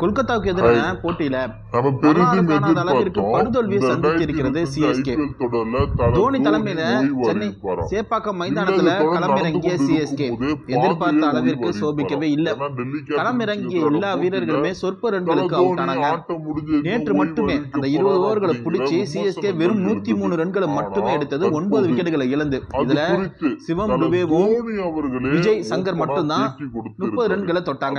கொல்கத்தாவுக்கு எதிரான போட்டியில படுதோல்வியை சந்தித்து இருக்கிறது 2025 CSK. IPL தொடர்ல தல தோனி தலைமையில சென்னை. சேப்பாக்கம் மைதானத்துல களமிறங்கிய சிஎஸ்கே எதிர்பார்த்த அளவிற்கு சோபிக்கவே. இல்ல களமிறங்கிய எல்லா வீரர்களுமே சொற்ப ரன்களுக்கு அவுட் ஆனாங்க நேற்று மட்டுமே அந்த இருபது ஓவர்களை பிடிச்சி சிஎஸ்கே வெறும் நூத்தி மூணு. ரன்களை மட்டுமே எடுத்தது ஒன்பது விக்கெட்டுகளை இழந்து இதுல சிவம் டுபேவும் விஜய் சங்கர் மட்டும்தான். முப்பது ரன்களை தொட்டாங்க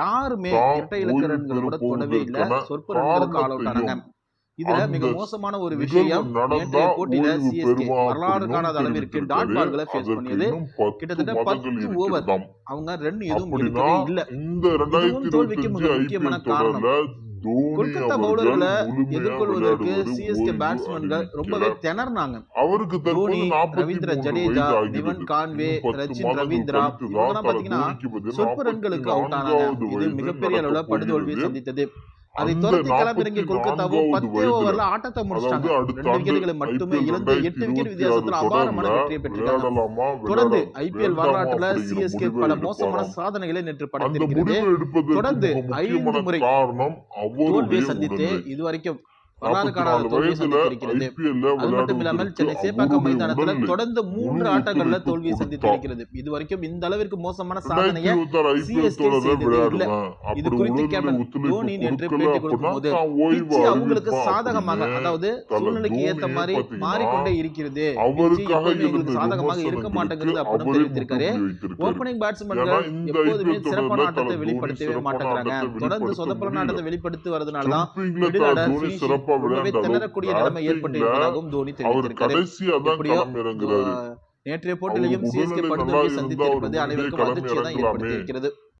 யாருமே இரட்டை இலக்க ஓய்வு ரன்கள் கூட பெற தொடவே இல்ல போவதற்கான சொற்ப ரன்களுக்கு ஆல் அவுட் ஆனாங்க காரணத்தையும் இதுல மிக மோசமான ஒரு விஷயம் நேற்றைய போட்டியில சிஎஸ்கே வரலாறு காணாத அளவிற்கு டாட். பால்களை ஃபேஸ் பண்ணியது கிட்டத்தட்ட பத்து ஓவர். அவங்க ரன் எதுவும் எடுக்கவே இல்ல இந்த இதுவும் தோல்விக்கு மிக 2025 முக்கியமான காரணம். கொல்கத்தா பவுலர்களை எதிர்கொள்வதற்கு சிஎஸ்கே பேட்ஸ்மேன்கள் ரொம்பவே. திணறினாங்க அவருக்கு தோனி, 43 ரவீந்திர ஜடேஜா. நிவன் கான்வே, ரச்சின் ரவீந்திரா, இவங்கெல்லாம் பாத்தீங்கன்னா சொற்ப ரன்களுக்கு அவுட் ஆனாங்க 44வது இது மிகப்பெரிய அளவுல படுதோல்வியை. சந்தித்தது அதை அந்த துரத்தி களமிறங்கிய 44வது கொல்கத்தாவும் பத்தே வயதுல, ஓவர்ல ஆட்டத்தை முடிச்சிட்டாங்க. அதாவது அடுத்த ரெண்டு ஆண்டு விக்கெட்டுகளை மட்டுமே இழந்து எட்டு விக்கெட் வித்தியாசத்துல 2026 அபாரமான தொடர்ல வெற்றியை பெற்றிருக்காங்க விளையாடலாமா, தொடர்ந்து ஐபிஎல் வரலாற்றுல சிஎஸ்கே பல மோசமான. சாதனைகளை நேற்று படைத்திருக்கிறது. தொடர்ந்து ஐந்து முறை தோல்வியை சந்தித்து இதுவரைக்கும் வரலாறு காணாத 44 தோல்வியை வயதுல சந்தித்திருக்கிறது. ஐபிஎல்ல அது மட்டும் இல்லாமல் சென்னை சேப்பாக்கம் மைதானத்துல தொடர்ந்து மூன்று ஆட்டங்கள்ல தோல்வியை சந்தித்திருக்கிறது. இது வரைக்கும் இந்த அளவிற்கு மோசமான சாதனையை. இது குறித்து கேப்டன் தோனி நேற்று பேட்டி கொடுக்கும்போது பிச்சு அவங்களுக்கு சாதகமாக அதாவது சூழ்நிலைக்கு ஏத்த மாதிரி மாறிக்கொண்டே இருக்கிறது. எங்களுக்கு சாதகமாக இருக்க மாட்டேங்குது அப்படின்னு தெரிவித்திருக்காரு. ஓப்பனிங் பேட்ஸ்மேன்கள் எப்போதுமே சிறப்பான ஆட்டத்தை வெளிப்படுத்தவே மாட்டேங்கிறாங்க. தொடர்ந்து சொதப்பலான ஆட்டத்தை வெளிப்படுத்தி வரதுனாலதான் மிடில் இருப்பதாகவும் தோனி அவர் கடைசியா தான் எப்படியோ, களம் இறங்குறாரு நேற்றைய போட்டியிலையும் சிஎஸ்கே படுதோல்வியை சந்தித்திருப்பது அனைவருக்கும் அதிர்ச்சியை தான். ஏற்படுத்தி இருக்கிறது